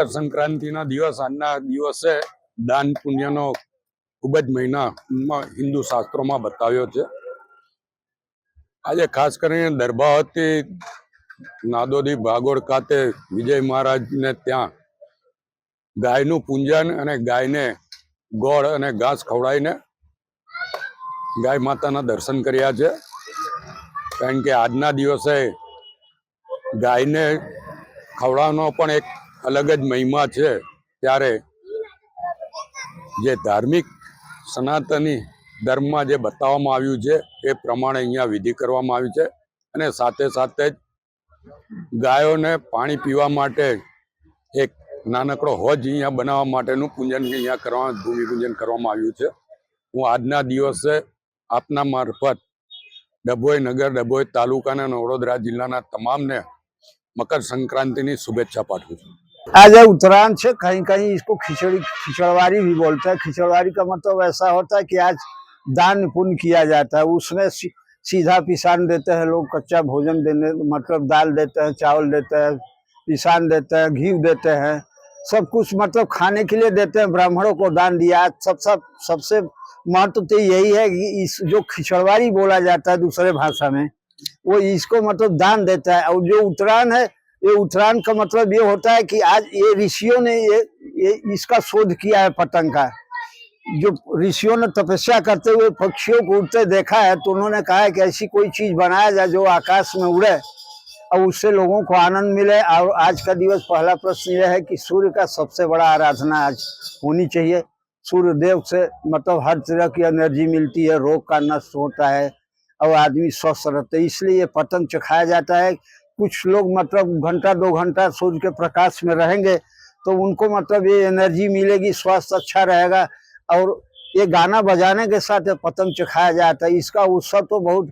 મકર સંક્રાંતિના દિવસ, આજના દિવસે દાન પુણ્યનો ખૂબ જ મહિના હિન્દુ શાસ્ત્રોમાં બતાવ્યો છે. આજે ખાસ કરીને દરબાવતી નાદોદી ભાગોળ ખાતે વિજય મહારાજને ત્યાં ગાયનું પૂંજન અને ગાયને ગોળ અને ઘાસ ખવડાવીને ગાય માતાના દર્શન કર્યા છે. કારણ કે આજના દિવસે ગાયને ખવડાવવાનો પણ એક અલગ જ મહિમા છે ત્યારે જે ધાર્મિક સનાતની ધર્મમાં જે બતાવવામાં આવ્યું છે, એ પ્રમાણે અહીંયા વિધિ કરવામાં આવી છે અને સાથે સાથે જ ગાયોને પાણી પીવા માટે એક નાનકડો હોજ અહીંયા બનાવવા માટેનું પૂજન અહીંયા કરવા ભૂમિ પૂજન કરવામાં આવ્યું છે. હું આજના દિવસે આપના મારફત ડભોઈ નગર, ડભોઈ તાલુકાના અને વડોદરા જિલ્લાના તમામને મકર સંક્રાંતિની શુભેચ્છા પાઠવું છું. आज उत्तरायण से कहीं कहीं इसको खिचड़ी खिचड़वारी भी बोलते हैं। खिचड़वारी का मतलब ऐसा होता है कि आज दान पुण्य किया जाता है। उसमें सीधा पिसान देते हैं लोग, कच्चा भोजन देने मतलब दाल देते हैं, चावल देते हैं, पिसान देते हैं, घी देते हैं। सब कुछ मतलब खाने के लिए देते हैं। ब्राह्मणों को दान दिया। सब सब सबसे महत्व तो यही है कि इस जो खिचड़वारी बोला जाता है दूसरे भाषा में, वो इसको मतलब दान देता है। और जो उत्तरायण है ये उत्तरायण का मतलब ये होता है कि आज ये ऋषियों ने ये, ये इसका शोध किया है पतंग का। जो ऋषियों ने तपस्या करते हुए पक्षियों को उड़ते देखा है तो उन्होंने कहा है कि ऐसी कोई चीज़ बनाया जाए जो आकाश में उड़े और उससे लोगों को आनंद मिले। और आज का दिवस पहला प्रश्न यह है कि सूर्य का सबसे बड़ा आराधना आज होनी चाहिए। सूर्य देव से मतलब हर तरह की एनर्जी मिलती है रोग का नष्ट होता है और आदमी स्वस्थ रहते इसलिए ये पतंग चखाया जाता है। कुछ लोग मतलब घंटा, दो घंटा सूर्य के प्रकाश में रहेंगे तो उनको मतलब ये एनर्जी मिलेगी, स्वास्थ्य अच्छा रहेगा और ये गाना बजाने के साथ पतंग चखाया जाता है। इसका उत्सव तो बहुत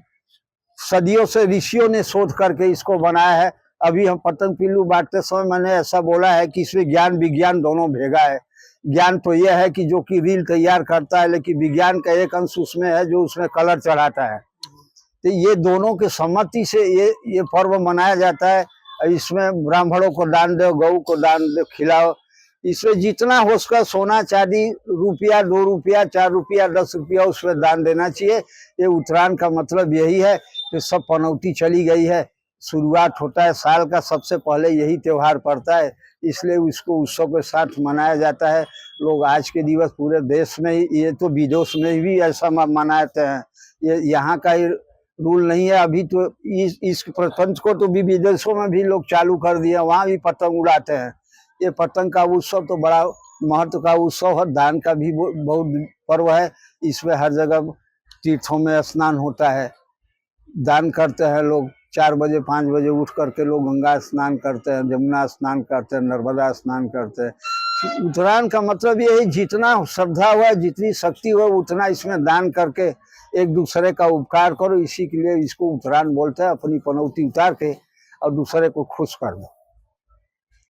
सदियों से ऋषियों ने शोध करके इसको बनाया है। अभी हम पतंग पिल्लू बांटते समय मैंने ऐसा बोला है कि इसमें ज्ञान, विज्ञान दोनों भेगा है। ज्ञान तो यह है कि जो कि रील तैयार करता है, लेकिन विज्ञान का एक अंश उसमें है जो उसमें कलर चढ़ाता है। तो ये दोनों के सम्मति से ये ये पर्व मनाया जाता है। इसमें ब्राह्मणों को दान दो, गऊ को दान दो, खिलाओ। इसमें जितना हो सका सोना चांदी, रुपया, दो रुपया, चार रुपया, दस रुपया उसमें दान देना चाहिए। ये उत्तरायण का मतलब यही है कि सब पनौती चली गई है। शुरुआत होता है, साल का सबसे पहले यही त्योहार पड़ता है। इसलिए उसको उत्सव के साथ मनाया जाता है। लोग आज के दिवस पूरे देश में ये तो विदेश में भी ऐसा मनाते हैं। ये यहाँ का रूल नहीं है। अभी तो इस इस प्रपंच को तो भी विदेशों में भी लोग चालू कर दिए वहाँ भी पतंग उड़ाते हैं। ये पतंग का उत्सव तो बड़ा महत्व का उत्सव है, दान का भी बहुत पर्व है। इसमें हर जगह तीर्थों में स्नान होता है। दान करते हैं लोग, चार बजे, पाँच बजे उठ करके लोग गंगा स्नान करते हैं जमुना स्नान करते हैं, नर्मदा स्नान करते हैं। उत्तरायण का मतलब यही, जितना श्रद्धा हुआ, जितनी शक्ति हुआ, उतना इसमें दान करके एक दूसरे का उपकार करो, इसी के लिए इसको उत्तरायण बोलते हैं, अपनी पनौती उतार के और दूसरे को खुश कर दो।